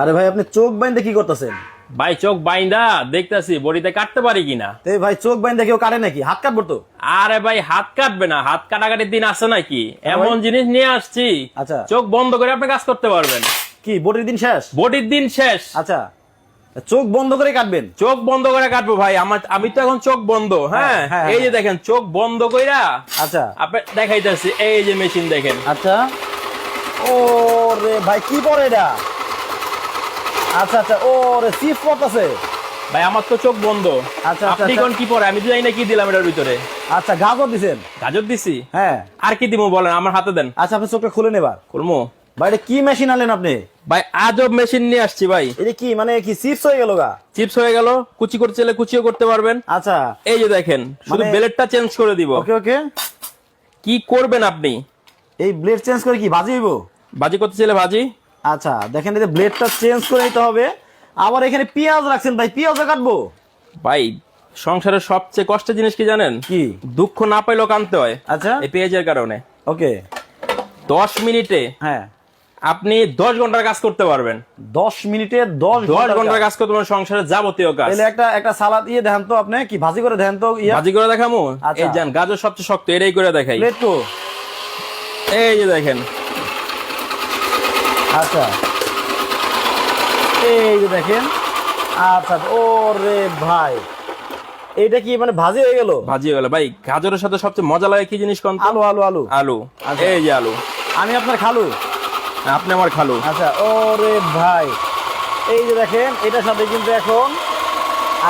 আরে ভাই আপনি চোখ বাইন্দে কি করতেছেন? ভাই চোখ বাইন্দা দেখতেছি বডিতে কাটতে পারি কিনা? তো ভাই চোখ বাইন্দে কেউ কাটে নাকি? হাত কাটবো তো? আরে ভাই হাত কাটবে না হাত কাটাকাটির দিন আছে নাকি? এমন জিনিস নিয়ে আসছি আচ্ছা। চোখ বন্ধ করে আপনি কাজ করতে পারবেন। কি বটির দিন শেষ? বডির দিন শেষ। আচ্ছা চোখ বন্ধ করে কাটবেন? চোখ বন্ধ করে কাটবো ভাই আমার আমি তো এখন চোখ বন্ধ হ্যাঁ? হ্যাঁ, হ্যাঁ, এই যে দেখেন চোখ বন্ধ কইরা আচ্ছা। আপনি দেখাইতেছি এই যে মেশিন দেখেন। আচ্ছা। ও রে ভাই কি পরে এটা? আচ্ছা আচ্ছা ও রে সিফ পড়তেছে ভাই আমার তো চোখ বন্ধ। আচ্ছা, আপনি আচ্ছা। কোন কি পরে আমি তো জানি না কি দিলাম এটার ভিতরে। আচ্ছা গাজর দিছেন? গাজর দিছি। হ্যাঁ। আর কি দিব বলেন আমার হাতে দেন। আচ্ছা আপনি চোখটা খুলে নেবার করব ভাই এটা কি মেশিন আনলেন আপনি? ভাই আজব মেশিন নিয়ে আসছি ভাই। এটা কি মানে কি চিপস হয়ে গেল গা? চিপস হয়ে গেল কুচি করতে চাইলে কুচিও করতে পারবেন। আচ্ছা। এই যে দেখেন শুধু মানে- ব্লেডটা চেঞ্জ করে দিব। ওকে ওকে। কি করবেন আপনি? এই ব্লেড চেঞ্জ করে কি বাজি হইব? ভাজি করতে চাইলে ভাজি। আচ্ছা দেখেন এই ব্লেডটা চেঞ্জ করে নিতে হবে। আবার এখানে পেঁয়াজ রাখছেন ভাই পেঁয়াজও কাটবো? ভাই সংসারের সবচেয়ে কষ্টের জিনিস কি জানেন? কি? দুঃখ না পাইলেও কানতে হয়। আচ্ছা। এই পেঁয়াজের কারণে। ওকে। দশ মিনিটে হ্যাঁ। আপনি দশ ঘণ্টার কাজ করতে পারবেন। দশ মিনিটে দশ দশ ঘণ্টার ঘণ্টা কাজ। করতে পারবেন সংসারের যাবতীয় কাজ। তাহলে একটা একটা সালাদ ইয়ে দেখান তো আপনি কি ভাজি করে দেখান তো ইয়া? ভাজি করে দেখামু? আচ্ছা। এই যান গাজর সবচেয়ে শক্ত এটাই করে দেখাই। এই যে দেখেন। আচ্ছা। এই যে দেখেন আচ্ছা ও রে ভাই। এইটা কি মানে ভাজি হয়ে গেল? ভাজি হয়ে গেল। ভাই গাজরের সাথে সবচেয়ে মজা লাগে কি জিনিস কোন? আলু আলু আলু। আলু। আচ্ছা। এই যে আলু। আমি আপনার খালু। আপনি আমার খালু। আচ্ছা ও রে ভাই। এই যে দেখেন এটার সাথে কিন্তু এখন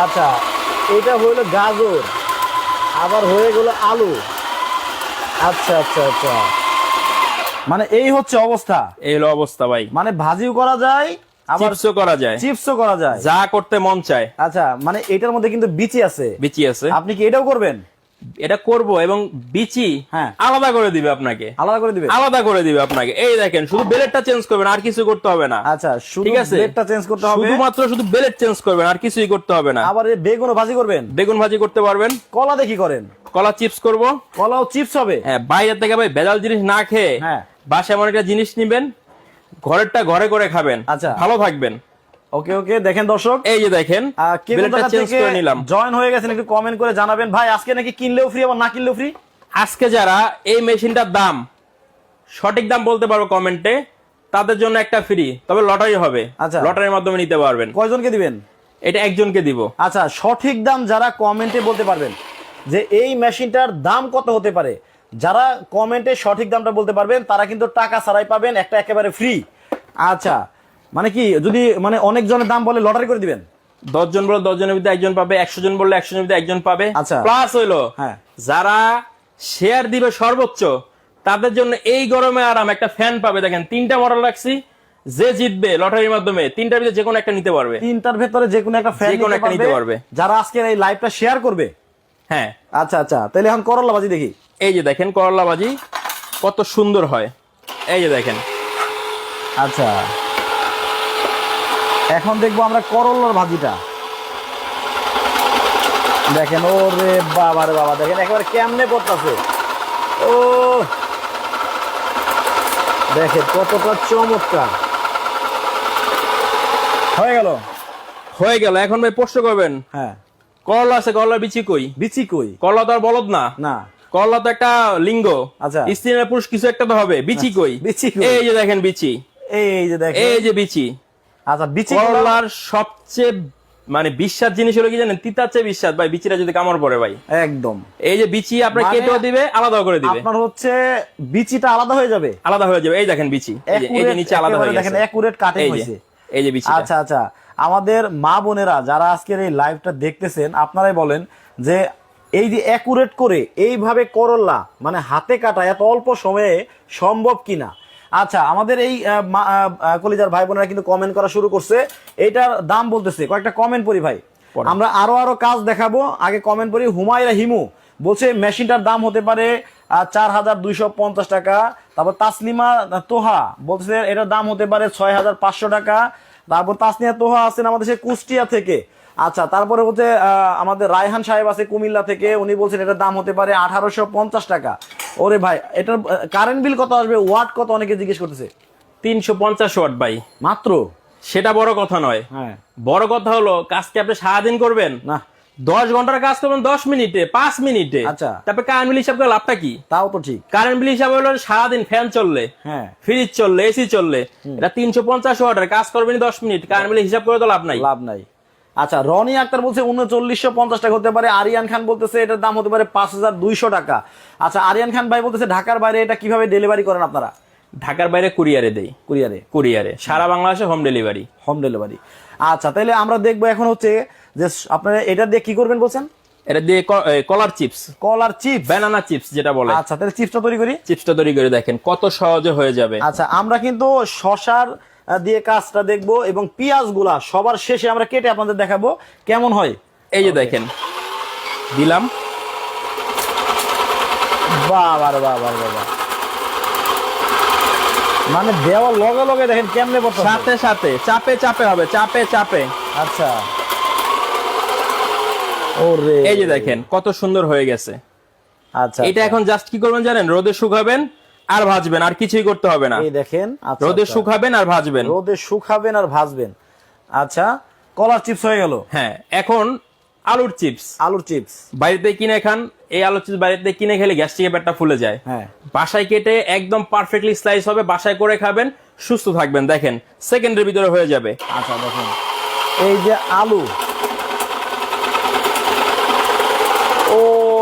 আচ্ছা এটা হইল গাজর আবার হয়ে গেল আলু। আচ্ছা আচ্ছা আচ্ছা। মানে এই হচ্ছে অবস্থা। এই হলো অবস্থা ভাই। মানে ভাজিও করা যায় আবার চিপসও করা যায়। চিপসও করা যায়। যা করতে মন চায়। আচ্ছা মানে এটার মধ্যে কিন্তু বিচি আছে। বিচি আছে। আপনি কি এটাও করবেন? এটা করব এবং বিচি হ্যাঁ। আলাদা করে দিবে আপনাকে। আলাদা করে দিবে? আলাদা করে দিবে আপনাকে। এই দেখেন শুধু বেলেটটা চেঞ্জ করবেন আর কিছু করতে হবে না। আচ্ছা ঠিক আছে? ব্লেডটা চেঞ্জ করতে হবে। শুধুমাত্র শুধু বেলেট চেঞ্জ করবেন আর কিছুই করতে হবে না। আবার এই বেগুনও ভাজি করবেন? বেগুন ভাজি করতে পারবেন। কলা দেখি করেন? কলা চিপস করব। কলাও চিপস হবে। হ্যাঁ বাইরে থেকে ভাই ভেজাল জিনিস না খেয়ে হ্যাঁ। বাসায় এমন একটা জিনিস নিবেন ঘরেরটা ঘরে করে খাবেন আচ্ছা। ভালো থাকবেন। ওকে ওকে দেখেন দর্শক। এই যে দেখেন নিলাম। জয়েন হয়ে গেছেন একটু কমেন্ট করে জানাবেন। ভাই আজকে নাকি কিনলেও ফ্রি আবার না কিনলেও ফ্রি আজকে যারা এই মেশিনটার দাম সঠিক দাম বলতে পারব কমেন্টে তাদের জন্য একটা ফ্রি তবে লটারি হবে। আচ্ছা। লটারির মাধ্যমে নিতে পারবেন। কয়জনকে দিবেন? এটা একজনকে দিব। আচ্ছা সঠিক দাম যারা কমেন্টে বলতে পারবেন যে এই মেশিনটার দাম কত হতে পারে? যারা কমেন্টে সঠিক দামটা বলতে পারবেন তারা কিন্তু টাকা ছাড়াই পাবেন একটা একেবারে ফ্রি আচ্ছা মানে কি যদি মানে অনেক জনের দাম বলে লটারি করে দিবেন? দশ জন বললে দশ জনের ভিতরে একজন পাবে একশো জন বললে একশো জনের ভিতরে একজন পাবে। আচ্ছা। প্লাস হইল হ্যাঁ। যারা শেয়ার দিবে সর্বোচ্চ তাদের জন্য এই গরমে আরাম একটা ফ্যান পাবে। দেখেন তিনটা মডেল রাখছি যে জিতবে লটারির মাধ্যমে তিনটার ভিতরে যে কোনো একটা নিতে পারবে। তিনটার ভেতরে যে কোনো একটা ফ্যান নিতে একটা নিতে পারবে পারবে। যারা আজকের এই লাইভটা শেয়ার করবে। হ্যাঁ। আচ্ছা আচ্ছা। তাহলে এখন করলা বাজি দেখি। এই যে দেখেন করলা বাজি কত সুন্দর হয়। এই যে দেখেন। আচ্ছা। এখন দেখব আমরা করল্লার ভাজিটা। দেখেন ও রে বাবা রে বাবা দেখেন একেবারে কেমনে পড়তেছে। ও। দেখেন কতটা চমৎকার। হয়ে গেল? হয়ে গেল। এখন ভাই প্রশ্ন করবেন। হ্যাঁ। করলা আছে করলা বিচি কই? বিচি কই? করলা তো আর বলদ না। না। করলা তো একটা লিঙ্গ। আচ্ছা। স্ত্রী না পুরুষ কিছু একটা তো হবে। বিচি কই? বিচি? এই যে দেখেন বিচি। এই যে দেখেন। এই যে বিচি। আচ্ছা বিচি করলার সবচেয়ে মানে বিশ্বাস জিনিস হলো কি জানেন? তিতার চেয়ে বিশ্বাস। ভাই বিচিটা যদি কামড় পড়ে ভাই। একদম। এই যে বিচি আপনার মানে কেটেও দিবে আলাদা করে দিবে। আপনার হচ্ছে বিচিটা আলাদা হয়ে যাবে? আলাদা হয়ে যাবে। এই দেখেন বিচি। এই যে- নিচে আলাদা হয়ে একেবারে দেখেন গেছে অ্যাকুরেট কাটিং হয়েছে। এই যে বিচি আচ্ছা আচ্ছা। আমাদের মা বোনেরা যারা আজকের এই লাইভটা দেখতেছেন আপনারাই বলেন যে এই যে অ্যাকুরেট করে এইভাবে করল্লা মানে হাতে কাটা এত অল্প সময়ে সম্ভব কিনা? আচ্ছা আমাদের এই কলিজার ভাই বোনেরা কিন্তু কমেন্ট করা শুরু করছে। এটার দাম বলতেছে কয়েকটা কমেন্ট পড়ি ভাই। আমরা আরও আরও কাজ দেখাবো আগে কমেন্ট পড়ি হুমায়রা হিমু বলছে মেশিনটার দাম হতে পারে চার হাজার দুইশো পঞ্চাশ টাকা। তারপর তাসলিমা তোহা বলছে এটার দাম হতে পারে ছয় হাজার পাঁচশো টাকা। তারপর তাসনিয়া তোহা আছেন আমাদের সে কুষ্টিয়া থেকে। আচ্ছা তারপরে হচ্ছে আমাদের রায়হান সাহেব আছে কুমিল্লা থেকে উনি বলছেন এটার দাম হতে পারে আঠারোশো পঞ্চাশ টাকা। ওরে ভাই এটার কারেন্ট বিল কত আসবে? ওয়াট কত? অনেকে জিজ্ঞেস করতেছে। তিনশো পঞ্চাশ ওয়াট ভাই। মাত্র? সেটা বড় কথা নয়। হ্যাঁ। বড় কথা হলো কাজকে আপনি সারাদিন করবেন? না। দশ ঘণ্টার কাজ করবেন দশ মিনিটে পাঁচ মিনিটে। আচ্ছা। তারপরে কারেন্ট বিল হিসাব করে লাভটা কি? তাও তো ঠিক। কারেন্ট বিল হিসাব হলো সারাদিন ফ্যান চললে হ্যাঁ। ফ্রিজ চললে এসি চললে এটা তিনশো পঞ্চাশ ওয়াটের কাজ করবেন দশ মিনিট কারেন্ট বিল হিসাব করে তো লাভ নাই। লাভ নাই। আচ্ছা রনি আক্তার বলছে উনচল্লিশশো পঞ্চাশ টাকা হতে পারে আরিয়ান খান বলতেছে এটার দাম হতে পারে পাঁচ হাজার দুইশো টাকা। আচ্ছা আরিয়ান খান ভাই বলতেছে ঢাকার বাইরে এটা কীভাবে ডেলিভারি করেন আপনারা? ঢাকার বাইরে কুরিয়ারে দেই। কুরিয়ারে। কুরিয়ারে। সারা বাংলাদেশে হোম ডেলিভারি হোম ডেলিভারি আচ্ছা তাহলে আমরা দেখব এখন হচ্ছে যে আপনারা এটা দিয়ে কি করবেন বলছেন? এটা দিয়ে কলার চিপস। কলার চিপস। ব্যানানা চিপস যেটা বলে। আচ্ছা তাহলে চিপসটা তৈরি করি। চিপসটা তৈরি করে দেখেন কত সহজে হয়ে যাবে। আচ্ছা আমরা কিন্তু শশার দিয়ে কাজটা দেখব এবং পেঁয়াজগুলা সবার শেষে আমরা কেটে আপনাদের দেখাবো। কেমন হয়? এই যে দেখেন দিলাম। বাবা বাবা বাবা। মানে দেওয়ার লগে লগে দেখেন কেমনে সাথে সাথে চাপে চাপে হবে চাপে চাপে। আচ্ছা। এই যে দেখেন কত সুন্দর হয়ে গেছে। আচ্ছা এটা এখন জাস্ট কি করবেন জানেন? রোদে শুকাবেন আর ভাজবেন আর কিছুই করতে হবে না। এই দেখেন আচ্ছা, রোদে আচ্ছা। শুকাবেন আর ভাজবেন। রোদে শুকাবেন আর ভাজবেন। আচ্ছা কলার চিপস হয়ে গেল। হ্যাঁ এখন আলুর চিপস। আলুর চিপস। বাড়িতে কিনে খান এই আলুর চিপস বাড়িতে কিনে খেলে গ্যাস্ট্রিকের পেটটা ফুলে যায়। হ্যাঁ। বাসায় কেটে একদম পারফেক্টলি স্লাইস হবে বাসায় করে খাবেন সুস্থ থাকবেন। দেখেন সেকেন্ডের ভিতরে হয়ে যাবে। আচ্ছা দেখেন। এই যে আলু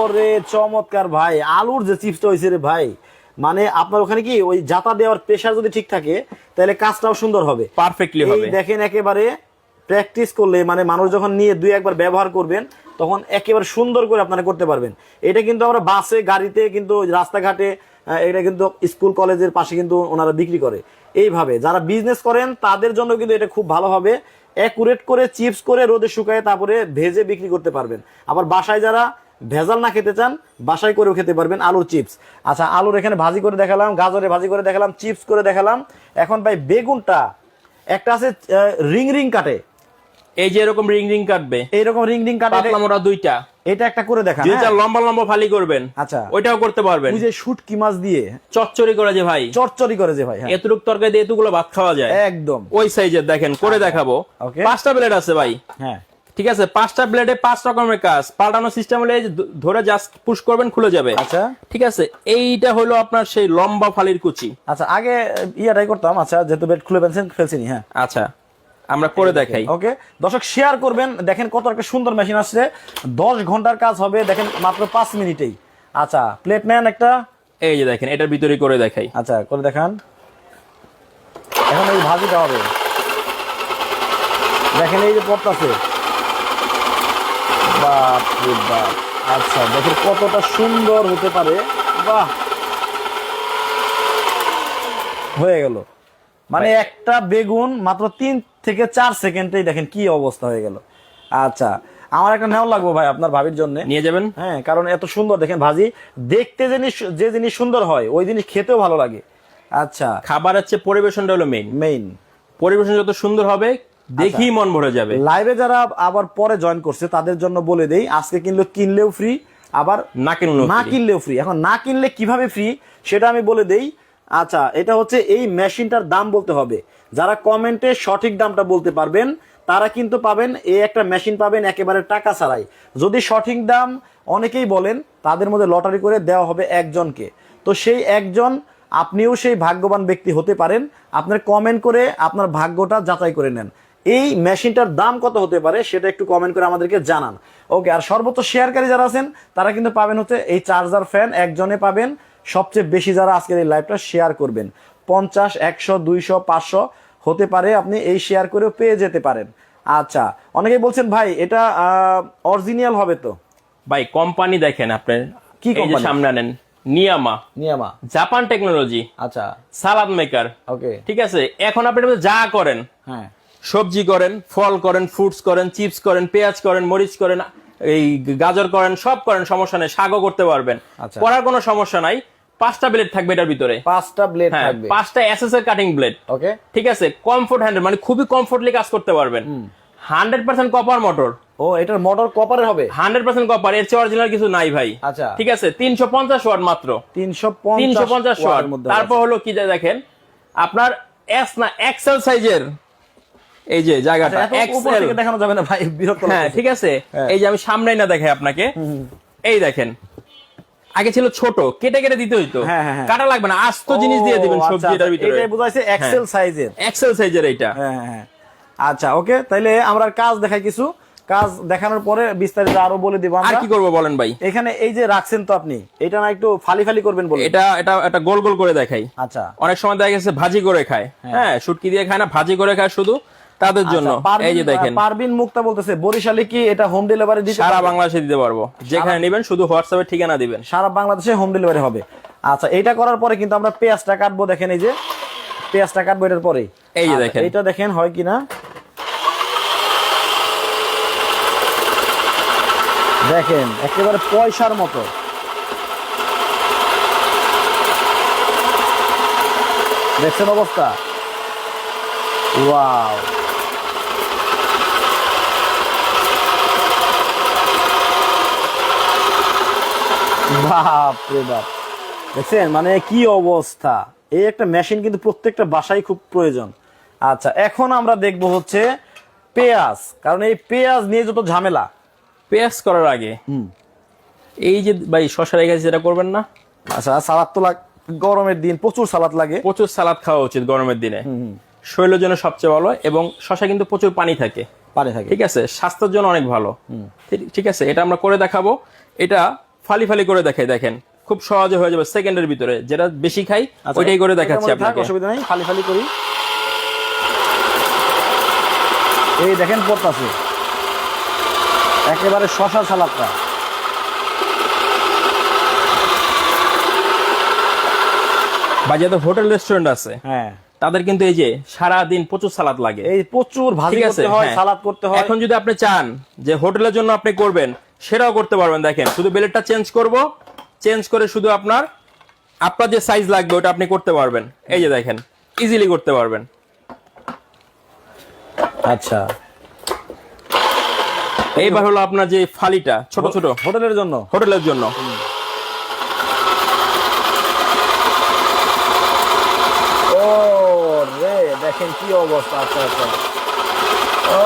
ও রে চমৎকার ভাই। আলুর যে চিপসটা হয়েছে রে ভাই মানে আপনার ওখানে কি ওই জাতা দেওয়ার প্রেশার যদি ঠিক থাকে তাহলে কাজটাও সুন্দর হবে। পারফেক্টলি হবে। দেখেন একেবারে প্র্যাকটিস করলে মানে মানুষ যখন নিয়ে দুই একবার ব্যবহার করবেন তখন একেবারে সুন্দর করে আপনারা করতে পারবেন। এটা কিন্তু আমরা বাসে গাড়িতে কিন্তু রাস্তাঘাটে এটা কিন্তু স্কুল কলেজের পাশে কিন্তু ওনারা বিক্রি করে। এইভাবে যারা বিজনেস করেন তাদের জন্য কিন্তু এটা খুব ভালো হবে। অ্যাকুরেট করে চিপস করে রোদে শুকায় তারপরে ভেজে বিক্রি করতে পারবেন। আবার বাসায় যারা ভেজাল না খেতে চান বাসায় করেও খেতে পারবেন আলুর চিপস। আচ্ছা আলুর এখানে ভাজি করে দেখালাম গাজরে ভাজি করে দেখালাম চিপস করে দেখালাম। এখন ভাই বেগুনটা একটা আছে রিং রিং কাটে। এই যে এরকম রিং রিং কাটবে। এইরকম রিং রিং কাটে পাতলা মোটা দুইটা। এটা একটা করে দেখা যেটা লম্বা লম্বা ফালি করবেন। আচ্ছা। ওইটাও করতে পারবেন। ওই যে শুটকি মাছ দিয়ে। চচ্চড়ি করে যে ভাই। চরচরি করে যে ভাই হ্যাঁ। এতটুক তরকারি দিয়ে এতগুলো ভাত খাওয়া যায়। একদম। ওই সাইজের দেখেন করে দেখাবো। Okay. পাঁচটা প্লেট আছে ভাই। হ্যাঁ। ঠিক আছে পাঁচটা প্লেটে পাঁচ রকমের কাজ। পাল্টানো সিস্টেম হলে এই যে ধরে জাস্ট পুশ করবেন খুলে যাবে। আচ্ছা। ঠিক আছে এইটা হলো আপনার সেই লম্বা ফালির কুচি। আচ্ছা আগে ইয়াটাই করতাম। আচ্ছা যেহেতু বেড খুলে ফেলছেন ফেলছিনি হ্যাঁ। আচ্ছা আমরা করে দেখাই। ওকে দর্শক শেয়ার করবেন। দেখেন কত একটা সুন্দর মেশিন আসছে। দশ ঘণ্টার কাজ হবে দেখেন মাত্র পাঁচ মিনিটেই। আচ্ছা প্লেট নেন একটা। এই যে দেখেন এটার ভিতরে করে দেখাই। আচ্ছা করে দেখান। এখন এই ভাজিটা হবে। দেখেন এই যে পড়তাছে বাপ রে বাপ। আচ্ছা দেখেন কতটা সুন্দর হতে পারে। বাহ! হয়ে গেল। মানে একটা বেগুন মাত্র তিন থেকে চার সেকেন্ডেই দেখেন কি অবস্থা হয়ে গেল। আচ্ছা আমার একটা নেওয়া লাগবো ভাই আপনার ভাবির জন্য। নিয়ে যাবেন? হ্যাঁ কারণ এত সুন্দর দেখেন ভাজি। দেখতে জিনিস যে জিনিস সুন্দর হয় ওই জিনিস খেতেও ভালো লাগে। আচ্ছা। খাবার হচ্ছে পরিবেশনটা হলো মেইন মেইন পরিবেশন যত সুন্দর হবে দেখেই মন ভরে যাবে। লাইভে যারা আবার পরে জয়েন করছে তাদের জন্য বলে দেই আজকে কিনলে কিনলেও ফ্রি আবার না কিনুন না কিনলেও ফ্রি এখন না কিনলে কীভাবে ফ্রি সেটা আমি বলে দেই। আচ্ছা এটা হচ্ছে এই মেশিনটার দাম বলতে হবে। যারা কমেন্টে সঠিক দামটা বলতে পারবেন তারা কিন্তু পাবেন এই একটা মেশিন পাবেন একেবারে টাকা ছাড়াই। যদি সঠিক দাম অনেকেই বলেন তাদের মধ্যে লটারি করে দেওয়া হবে একজনকে। তো সেই একজন আপনিও সেই ভাগ্যবান ব্যক্তি হতে পারেন। আপনার কমেন্ট করে আপনার ভাগ্যটা যাচাই করে নেন। এই মেশিনটার দাম কত হতে পারে সেটা একটু কমেন্ট করে আমাদেরকে জানান। ওকে আর সর্বোচ্চ শেয়ারকারী যারা আছেন তারা কিন্তু পাবেন হচ্ছে এই চার্জার ফ্যান একজনে পাবেন। সবচেয়ে বেশি যারা আজকের এই লাইভটা শেয়ার করবেন পঞ্চাশ একশো দুইশো পাঁচশো হতে পারে আপনি এই শেয়ার করেও পেয়ে যেতে পারেন। আচ্ছা অনেকেই বলছেন ভাই এটা অরিজিনাল হবে তো? ভাই কোম্পানি দেখেন আপনি। কি company? সামনে আনেন নিয়ামা নিয়ামা জাপান টেকনোলজি আচ্ছা। সালাদ মেকার ওকে ঠিক আছে? এখন আপনি যা করেন হ্যাঁ। সবজি করেন ফল করেন ফ্রুটস করেন চিপস করেন পেঁয়াজ করেন মরিচ করেন এই গাজর করেন সব করেন সমস্যা নেই শাকও করতে পারবেন। আচ্ছা। করার কোনো সমস্যা নাই পাঁচটা ব্লেড থাকবে এটার ভিতরে। পাঁচটা ব্লেড হ্যাঁ থাকবে। পাঁচটা এসএস এর কাটিং ব্লেড ওকে। ঠিক আছে? কমফোর্ট হ্যান্ডেল মানে খুবই কমফোর্টলি কাজ করতে পারবেন। হান্ড্রেড পার্সেন্ট কপার মোটর ও এটার মোটর কপারের হবে? হান্ড্রেড পার্সেন্ট কপার এর চেয়ে অরিজিনাল কিছু নাই ভাই। আচ্ছা। ঠিক আছে? তিনশো পঞ্চাশ ওয়াট মাত্র। তিনশো তিনশো পঞ্চাশ ওয়াট তারপর হলো কি যে দেখেন আপনার এস না এক্সেল সাইজের এই যে জায়গাটা আচ্ছা, এক্সেল দেখানো যাবে না ভাই বিরক্ত হ্যাঁ ঠিক আছে। হ্যাঁ। এই যে আমি সামনেই না দেখাই আপনাকে। এই দেখেন। আগে ছিল ছোট কেটে কেটে দিতে হইতো। হ্যাঁ, হ্যাঁ। কাটা লাগবে না আস্ত জিনিস দিয়ে দিবেন ও, আচ্ছা, সবজি এটার আচ্ছা, ভিতরে। এটাই বোঝাইছে এক্সেল সাইজের এক্সেল সাইজের হ্যাঁ আচ্ছা ওকে তাইলে আমরা কাজ দেখাই কিছু। কাজ দেখানোর পরে বিস্তারিত আরও বলে দিব আর কি করব বলেন ভাই? এখানে এই যে রাখছেন তো আপনি এটা না একটু ফালি ফালি করবেন বলে? এটা এটা এটা গোল গোল করে দেখাই। আচ্ছা। অনেক সময় দেখা গেছে ভাজি করে খায়। হ্যাঁ শুটকি দিয়ে খায় না ভাজি করে খায় শুধু। তাদের জন্য। আচ্ছা, এই যে দেখেন। পারভিন মুক্তা বলতেছে বরিশালে কি এটা হোম ডেলিভারি দিতে সারা বাংলাদেশে দিতে পারব। যেখানে নেবেন শুধু হোয়াটসঅ্যাপে ঠিকানা দিবেন। সারা বাংলাদেশে হোম ডেলিভারি হবে। আচ্ছা এইটা করার পরে কিন্তু আমরা পেঁয়াজটা কাটবো দেখেন এই যে। পেঁয়াজটা কাটবো এটার পরে এই যে দেখেন। এটা দেখেন হয় কিনা দেখেন একেবারে পয়সার মতো। দেখছেন অবস্থা? ওয়াও। বাপ রে বাপ। দেখছেন মানে কি অবস্থা? এই একটা মেশিন কিন্তু প্রত্যেকটা বাসায় খুব প্রয়োজন। আচ্ছা এখন আমরা দেখব হচ্ছে পেঁয়াজ। কারণ এই পেঁয়াজ নিয়ে যত ঝামেলা। পেঁয়াজ করার আগে। এই যে ভাই শশা রেখে যেটা করবেন না? আচ্ছা সালাদ তো লাগ গরমের দিন প্রচুর সালাদ লাগে। প্রচুর সালাদ খাওয়া উচিত গরমের দিনে। শরীরের জন্য সবচেয়ে ভালো এবং শশা কিন্তু প্রচুর পানি থাকে। পানি থাকে। ঠিক আছে? স্বাস্থ্যের জন্য অনেক ভালো। ঠিক আছে? এটা আমরা করে দেখাবো। এটা ফালি ফালি করে দেখাই দেখেন। খুব সহজে হয়ে যাবে সেকেন্ডের ভিতরে। যেটা বেশি খাই আচ্ছা, ওইটাই করে দেখাচ্ছি আপনাকে। অসুবিধা নেই। খালি খালি করি। এই দেখেন পড়তাছে। একেবারে শশা সালাদটা। বাজারে হোটেল রেস্টুরেন্ট আছে। হ্যাঁ। তাদের কিন্তু এই যে সারা দিন প্রচুর সালাদ লাগে। এই প্রচুর ভাজি করতে হয় হ্যাঁ। সালাদ করতে হয়। এখন যদি আপনি চান যে হোটেলের জন্য আপনি করবেন সেটাও করতে পারবেন দেখেন। শুধু বেলেটটা চেঞ্জ করব চেঞ্জ করে শুধু আপনার আপনার যে সাইজ লাগবে ওটা আপনি করতে পারবেন। এই যে দেখেন ইজিলি করতে পারবেন। আচ্ছা। এইবার হলো আপনার যে ফালিটা ছোট ছোট। হোটেলের জন্য? হোটেলের জন্য। ও রে দেখেন কি অবস্থা আচ্ছা আচ্ছা। ও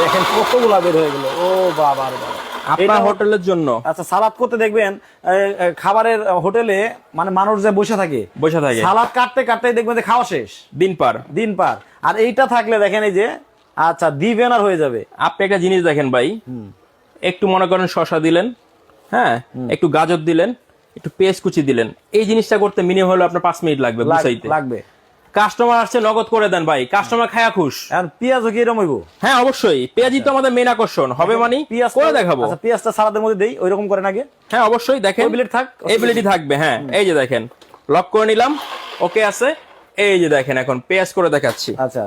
দেখেন কতগুলা বের হয়ে গেল। ও বাবা বাবা। আপনার হোটেলের জন্য। আচ্ছা সালাদ করতে দেখবেন খাবারের হোটেলে মানে মানুষ যে বসে থাকে বসে থাকে। সালাদ কাটতে কাটতে দেখবেন যে খাওয়া শেষ। দিন পার। দিন পার। আর এইটা থাকলে দেখেন এই যে আচ্ছা দিবেন আর হয়ে যাবে। আপনি একটা জিনিস দেখেন ভাই। একটু মনে করেন শশা দিলেন হ্যাঁ? একটু গাজর দিলেন একটু পেঁয়াজ কুচি দিলেন। এই জিনিসটা করতে মিনিমাম হলো আপনার পাঁচ মিনিট লাগবে লাগবে। কাস্টমার আসছে নগদ করে দেন ভাই। কাস্টমার খায়া খুশ। আর পেঁয়াজও কি এরকম হইব? হ্যাঁ অবশ্যই। পেঁয়াজি তো আমাদের মেন আকর্ষণ। হবে মানে? পেঁয়াজ করে দেখাবো। আচ্ছা পেঁয়াজটা সালাদের মধ্যে দেই ওই রকম করেন আগে। হ্যাঁ অবশ্যই দেখেন। ওই বিলেট থাক, এবিলিটি থাকবে হ্যাঁ এই যে দেখেন। লক করে নিলাম ওকে আছে। এই যে দেখেন এখন পেঁয়াজ করে দেখাচ্ছি। আচ্ছা।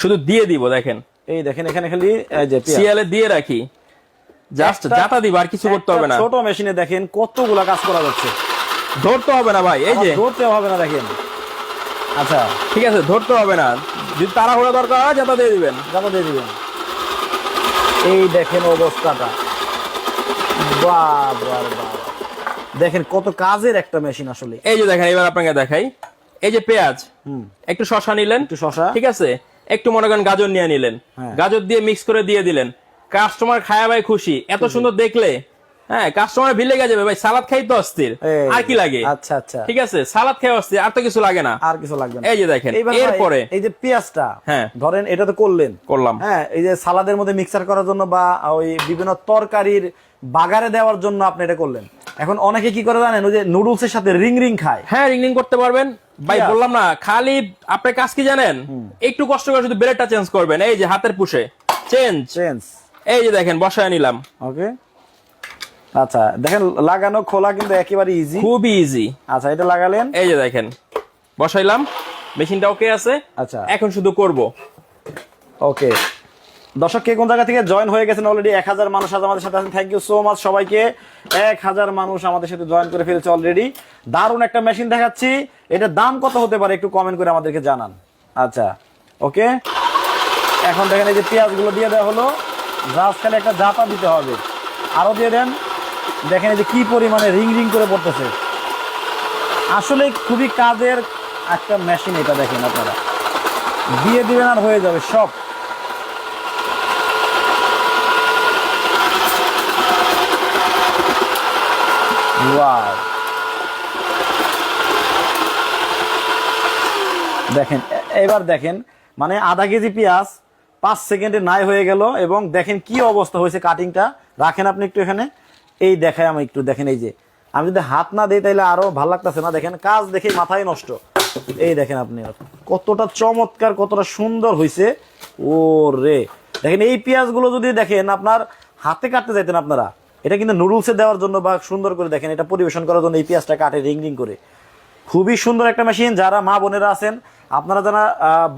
শুধু দিয়ে দিব দেখেন। এই দেখেন এখানে খালি এই যে পেঁয়াজ। সিয়ালে দিয়ে রাখি। জাস্ট জাতা দিব আর কিছু করতে হবে না। ছোট মেশিনে দেখেন কতগুলা কাজ করা যাচ্ছে। ধরতে হবে না ভাই এই যে। ধরতে হবে না দেখেন। আচ্ছা ঠিক আছে ধরতে হবে না। যদি তাড়াহুড়া দরকার হয় জাতা দিয়ে দিবেন। যাব দিয়ে দিবেন। এই দেখেন অবস্থাটা। বাহ বাহ দেখেন কত কাজের একটা মেশিন আসলে। এই যে দেখেন এবার আপনাকে দেখাই। এই যে পেঁয়াজ হুম। একটু শশা নিলেন। একটু শশা ঠিক আছে? একটু মনে করেন গাজর নিয়ে নিলেন। হ্যাঁ। গাজর দিয়ে মিক্স করে দিয়ে দিলেন। কাস্টমার খায়া ভাই খুশি। এত সুন্দর দেখলে হ্যাঁ কাস্টমার ভিলে গেছে ভাই সালাদ খাই তো অস্থির। আর কি লাগে? আচ্ছা আচ্ছা। ঠিক আছে সালাদ খাই অস্থির আর তো কিছু লাগে না। আর কিছু লাগবে না। এই যে দেখেন এরপরে এই যে পেঁয়াজটা হ্যাঁ। ধরেন এটা তো করলেন। করলাম। হ্যাঁ এই যে সালাদের মধ্যে মিক্সার করার জন্য বা ওই বিভিন্ন তরকারির বাগারে দেওয়ার জন্য আপনি এটা করলেন। এখন অনেকে কি করে জানেন ওই যে নুডলসের সাথে রিং রিং খায়। হ্যাঁ রিং রিং করতে পারবেন। ভাই বললাম না খালি আপনার কাজ কি জানেন? একটু কষ্ট করে শুধু ব্লেডটা চেঞ্জ করবেন। এই যে হাতের পুষে। চেঞ্জ চেঞ্জ এই যে দেখেন বসায় নিলাম। ওকে আচ্ছা দেখেন লাগানো খোলা কিন্তু একেবারে ইজি খুবই ইজি আচ্ছা এটা লাগালেন। এই যে দেখেন বসাইলাম। মেশিনটা ওকে আছে? আচ্ছা। এখন শুধু করব। ওকে। দর্শক কে কোন জায়গা থেকে জয়েন হয়ে গেছেন অলরেডি এক হাজার মানুষ আজ আমাদের সাথে আছেন। থ্যাংক ইউ সো মাচ সবাইকে। এক হাজার মানুষ আমাদের সাথে জয়েন করে ফেলেছে অলরেডি দারুণ একটা মেশিন দেখাচ্ছি। এটার দাম কত হতে পারে একটু কমেন্ট করে আমাদেরকে জানান। আচ্ছা ওকে। এখন দেখেন এই যে পেঁয়াজগুলো দিয়ে দেওয়া হলো। জাস্ট খালি একটা জাতা দিতে হবে। আরও দিয়ে দেন। দেখেন এই যে কি পরিমাণে রিং রিং করে পড়তেছে। আসলে খুবই কাজের একটা মেশিন এটা দেখেন আপনারা। দিয়ে দিবেন আর হয়ে যাবে, সব. দেখেন এবার দেখেন মানে আধা কেজি পেঁয়াজ পাঁচ সেকেন্ডে নাই হয়ে গেল এবং দেখেন কি অবস্থা হয়েছে কাটিংটা রাখেন আপনি একটু এখানে। এই দেখায় আমি একটু দেখেন, এই যে। আমি যদি হাত না দিই তাহলে আরও ভালো লাগতেছে না? দেখেন, কাজ দেখে মাথায় নষ্ট। এই দেখেন আপনি, কতটা চমৎকার, কতটা সুন্দর হয়েছে ও রে দেখেন, এই পেঁয়াজগুলো যদি দেখেন, আপনার হাতে কাটতে যাইতেন আপনারা, এটা কিন্তু নুডলসে দেওয়ার জন্য বা সুন্দর করে দেখেন, এটা পরিবেশন করার জন্য এই পেঁয়াজটা কাটে রিং রিং করে। খুবই সুন্দর একটা মেশিন, যারা মা বোনেরা আছেন, আপনারা যারা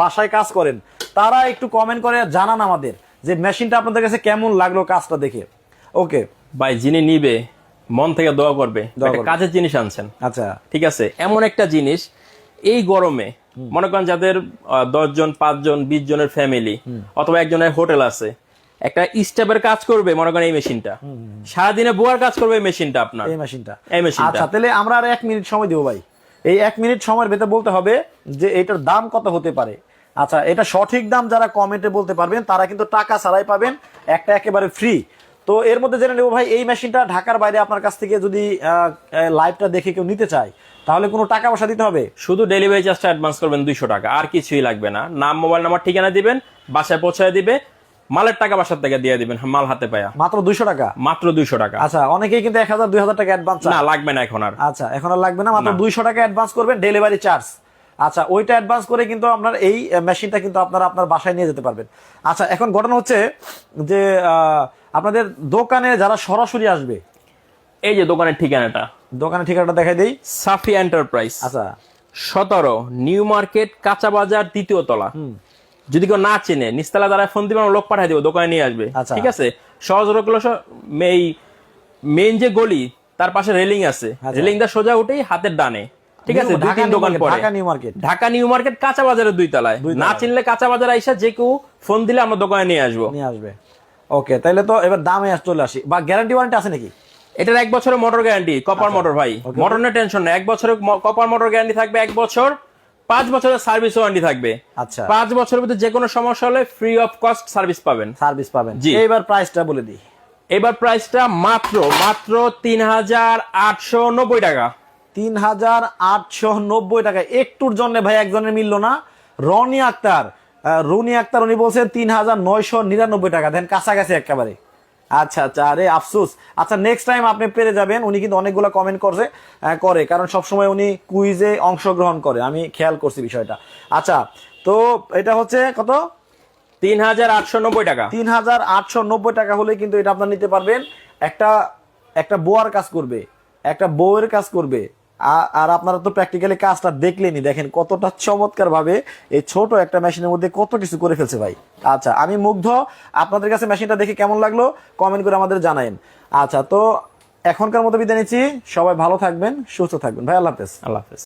বাসায় কাজ করেন, তারা একটু কমেন্ট করে, জানান আমাদের যে মেশিনটা আপনাদের কাছে কেমন লাগল কাজটা দেখে। ওকে। ভাই যিনি নিবে মন থেকে দোয়া করবে। কাজের জিনিস আনছেন। আচ্ছা। ঠিক আছে? এমন একটা জিনিস এই গরমে মনে করেন যাদের দশ জন পাঁচ জন বিশ জনের ফ্যামিলি অথবা একজনের হোটেল আছে একটা স্টেপের কাজ করবে মনে করেন এই মেশিনটা সারাদিনে বোয়ার কাজ করবে এই মেশিনটা আপনার। এই মেশিনটা এই মেশিনটা। আচ্ছা তাহলে আমরা আর এক মিনিট সময় দেবো ভাই। এই এক মিনিট সময়ের ভেতরে বলতে হবে যে এটার দাম কত হতে পারে। আচ্ছা এটা সঠিক দাম যারা কমেন্টে বলতে পারবেন তারা কিন্তু টাকা ছাড়াই পাবেন। একটা একেবারে ফ্রি তো এর মধ্যে জেনে নেব ভাই এই মেশিনটা ঢাকার বাইরে আপনার কাছ থেকে যদি লাইভটা দেখে কেউ নিতে চায় তাহলে কোনো টাকা পয়সা দিতে হবে? শুধু ডেলিভারি চার্জটা অ্যাডভান্স করবেন দুইশো টাকা আর কিছুই লাগবে না। নাম মোবাইল নাম্বার ঠিকানা দিবেন বাসায় পৌঁছায় দিবে মালের টাকা বাসার থেকে দিয়ে দিবেন মাল হাতে পায়া। মাত্র দুইশো টাকা? মাত্র দুইশো টাকা। আচ্ছা অনেকেই কিন্তু এক হাজার দুই হাজার টাকা অ্যাডভান্স না লাগবে না এখন আর। আচ্ছা এখন আর লাগবে না মাত্র দুইশো টাকা অ্যাডভান্স করবেন ডেলিভারি চার্জ আচ্ছা ওইটা অ্যাডভান্স করে কিন্তু আপনার এই মেশিনটা কিন্তু আপনারা আপনার বাসায় নিয়ে যেতে পারবেন। আচ্ছা এখন ঘটনা হচ্ছে যে আপনাদের দোকানে যারা সরাসরি আসবে এই যে দোকানের ঠিকানাটা। দোকানের ঠিকানাটা দেখাই দেই। সাফি এন্টারপ্রাইজ আচ্ছা। সতেরো নিউ মার্কেট কাঁচা বাজার দ্বিতীয় তলা। যদি কেউ না চেনে নিস্তালা দ্বারা ফোন দিবে লোক পাঠিয়ে দেবো দোকানে নিয়ে আসবে। আচ্ছা। ঠিক আছে? সহজ লোক হলো এই মেইন যে গলি তার পাশে রেলিং আছে। আচ্ছা। রেলিং দা সোজা উঠেই হাতের ডানে। ঠিক আছে দুই তিন দোকান মার্কেট, পরে Dhaka new market. Dhaka new market কাঁচা বাজারের দুই তলায়। না। চিনলে কাঁচা বাজার আইসা যে কেউ ফোন দিলে আমরা দোকানে নিয়ে আসব। নিয়ে আসবে। ওকে তাহলে তো এবার দামে চলে আসি। বা গ্যারান্টি ওয়ারেন্টি আছে নাকি? এটার এক বছরের মোটর গ্যারান্টি কপার মোটর ভাই। মোটর নিয়ে টেনশন এক বছরের কপার মোটর গ্যারান্টি থাকবে এক বছর পাঁচ বছরের সার্ভিস ওয়ারেন্টি থাকবে। আচ্ছা। পাঁচ বছরের ভিতরে যে কোনো সমস্যা হলে ফ্রি অফ কস্ট সার্ভিস পাবেন। সার্ভিস পাবেন। জি। এইবার প্রাইসটা বলে দিই। এবার প্রাইসটা মাত্র মাত্র তিন হাজার আটশো নব্বই টাকা। তিন হাজার আটশো নব্বই টাকা। একটুর জন্য ভাই একজনের মিললো না। রনি আক্তার রনি আক্তার উনি বলছেন তিন হাজার নয়শো নিরানব্বই টাকা। দেন কাছাকাছি একেবারে। আচ্ছা আচ্ছা আরে আফসুস। আচ্ছা নেক্সট টাইম আপনি পেরে যাবেন। উনি কিন্তু অনেকগুলো কমেন্ট করছে করে। কারণ সবসময় উনি কুইজে অংশগ্রহণ করে। আমি খেয়াল করছি বিষয়টা। আচ্ছা তো এটা হচ্ছে কত? তিন হাজার আটশো নব্বই টাকা। তিন হাজার আটশো নব্বই টাকা হলে কিন্তু এটা আপনার নিতে পারবেন। একটা একটা বোয়ার কাজ করবে। একটা বউয়ের কাজ করবে। আর আপনারা তো প্র্যাকটিক্যালি কাজটা দেখলেনি দেখেন কতটা চমৎকার ভাবে এই ছোট একটা মেশিনের মধ্যে কত কিছু করে ফেলছে ভাই। আচ্ছা আমি মুগ্ধ। আপনাদের কাছে মেশিনটা দেখে কেমন লাগল? কমেন্ট করে আমাদের জানাইন আচ্ছা তো এখনকার মতো বিদায় নিচ্ছি। সবাই ভালো থাকবেন, সুস্থ থাকবেন। ভাই, আল্লাহ হাফেজ। আল্লাহ হাফেজ।